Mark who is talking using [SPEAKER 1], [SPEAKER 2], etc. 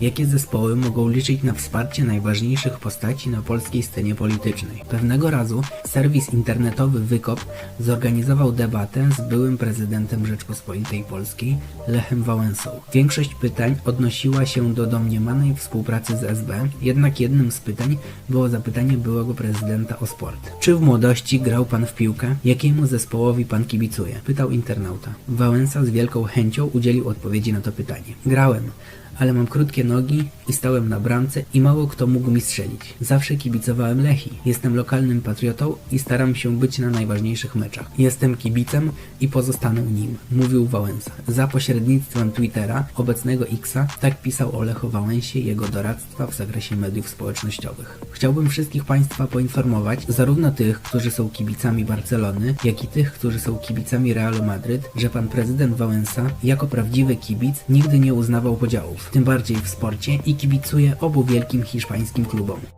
[SPEAKER 1] jakie zespoły mogą liczyć na wsparcie najważniejszych postaci na polskiej scenie politycznej. Pewnego razu serwis internetowy Wykop zorganizował debatę z byłym prezydentem Rzeczpospolitej Polskiej Lechem Wałęsą. Większość pytań odnosiła się do domniemanej współpracy z SB, jednak jednym z pytań było zapytanie byłego prezydenta o sport. Czy w młodości grał pan w piłkę? Jakiemu zespołowi pan kibicuje? Pytał internauta. Wałęsa z wielką chęcią udzielił odpowiedzi na to pytanie. Grałem, ale mam krótkie nogi i stałem na bramce i mało kto mógł mi strzelić. Zawsze kibicowałem Lechi. Jestem lokalnym patriotą i staram się być na najważniejszych meczach. Jestem kibicem i pozostanę nim, mówił Wałęsa. Za pośrednictwem Twittera, obecnego Xa, tak pisał o Lechu Wałęsie jego doradztwa w zakresie mediów społecznościowych. Chciałbym wszystkich Państwa poinformować, zarówno tych, którzy są kibicami Barcelony, jak i tych, którzy są kibicami Realu Madryt, że pan prezydent Wałęsa, jako prawdziwy kibic, nigdy nie uznawał podziałów, tym bardziej w sporcie i kibicuje obu wielkim hiszpańskim klubom.